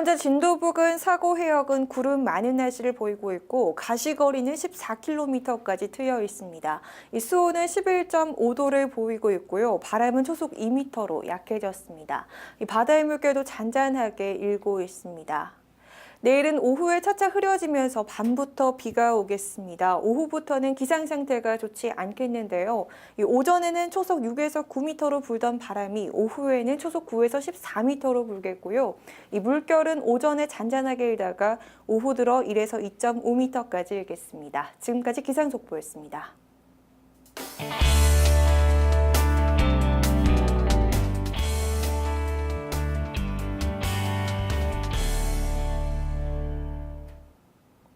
현재 진도북은 사고 해역은 구름 많은 날씨를 보이고 있고 가시거리는 14km까지 트여 있습니다. 이 수온은 11.5도를 보이고 있고요. 바람은 초속 2m로 약해졌습니다. 이 바다의 물결도 잔잔하게 일고 있습니다. 내일은 오후에 차차 흐려지면서 밤부터 비가 오겠습니다. 오후부터는 기상 상태가 좋지 않겠는데요. 이 오전에는 초속 6에서 9m로 불던 바람이 오후에는 초속 9에서 14m로 불겠고요. 이 물결은 오전에 잔잔하게 일다가 오후 들어 1에서 2.5m까지 일겠습니다. 지금까지 기상 속보였습니다.